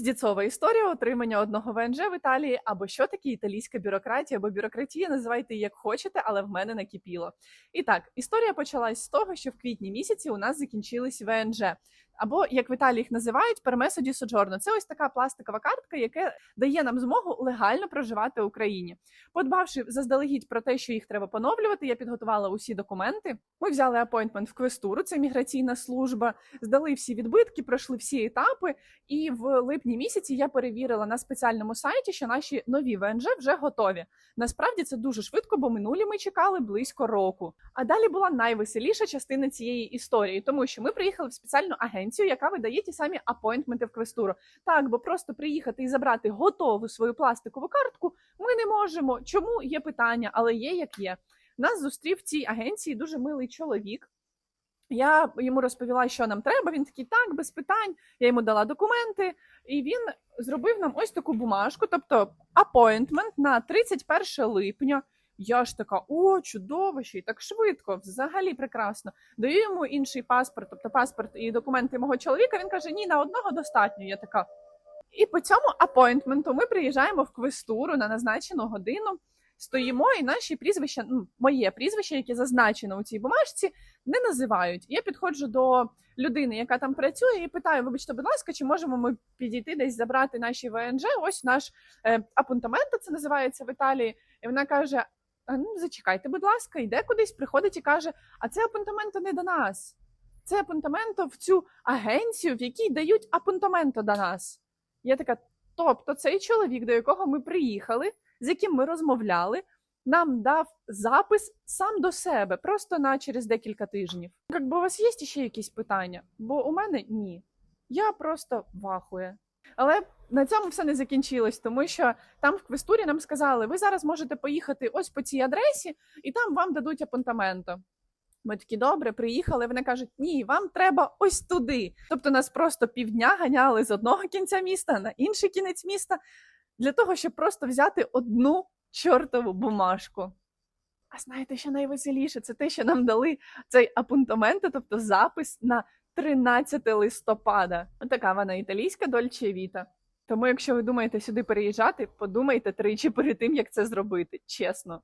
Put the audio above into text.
Піздіцова історія отримання одного ВНЖ в Італії, або що таке італійська бюрократія, або бюрократія, називайте як хочете, але в мене накипіло. І так, історія почалась з того, що в квітні місяці у нас закінчились ВНЖ. Або як в Італії їх називають пермесо ді соджорно. Це ось така пластикова картка, яка дає нам змогу легально проживати в Україні. Подбавши заздалегідь про те, що їх треба поновлювати, я підготувала усі документи. Ми взяли апойнтмент в квестуру, це міграційна служба, здали всі відбитки, пройшли всі етапи. І в липні місяці я перевірила на спеціальному сайті, що наші нові ВНЖ вже готові. Насправді це дуже швидко, бо минулі ми чекали близько року. А далі була найвеселіша частина цієї історії, тому що ми приїхали в спеціальну агенцію, яка видає ті самі апойнтменти в квестуру. Так, бо просто приїхати і забрати готову свою пластикову картку ми не можемо. Чому є питання, але є як є. Нас зустрів в цій агенції дуже милий чоловік. Я йому розповіла, що нам треба. Він такий, так, без питань. Я йому дала документи, і він зробив нам ось таку бумажку, тобто апойнтмент на 31 липня. Я ж така, о, чудово, ще й так швидко, взагалі прекрасно. Даю йому інший паспорт, тобто паспорт і документи мого чоловіка. Він каже: Ні, на одного достатньо. Я така. І по цьому апойнтменту ми приїжджаємо в квестуру на назначену годину. Стоїмо, і наші прізвища, ну, моє прізвище, яке зазначено у цій бумажці, не називають. Я підходжу до людини, яка там працює, і питаю: вибачте, будь ласка, чи можемо ми підійти десь забрати наші ВНЖ? Ось наш е, апунтаменто, це називається в Італії. І вона каже: ну зачекайте, будь ласка, йде кудись, приходить і каже: А це апунтаменто не до нас. Це апунтаменто в цю агенцію, в якій дають апунтаменто до нас. Я така, тобто цей чоловік, до якого ми приїхали, з яким ми розмовляли, нам дав запис сам до себе, просто на через декілька тижнів. Якби у вас є ще якісь питання? Бо у мене ні. Я просто вахує. Але на цьому все не закінчилось, тому що там в квестурі нам сказали, ви зараз можете поїхати ось по цій адресі, і там вам дадуть апунтаменто. Ми такі добре, приїхали. Вони кажуть, ні, вам треба ось туди. Тобто нас просто півдня ганяли з одного кінця міста на інший кінець міста для того, щоб просто взяти одну чортову бумажку. А знаєте, що найвеселіше? Це те, що нам дали цей апунтаменто, тобто запис на 13 листопада. Отака вона італійська Дольче Віта. Тому, якщо ви думаєте сюди переїжджати, подумайте тричі перед тим, як це зробити, чесно.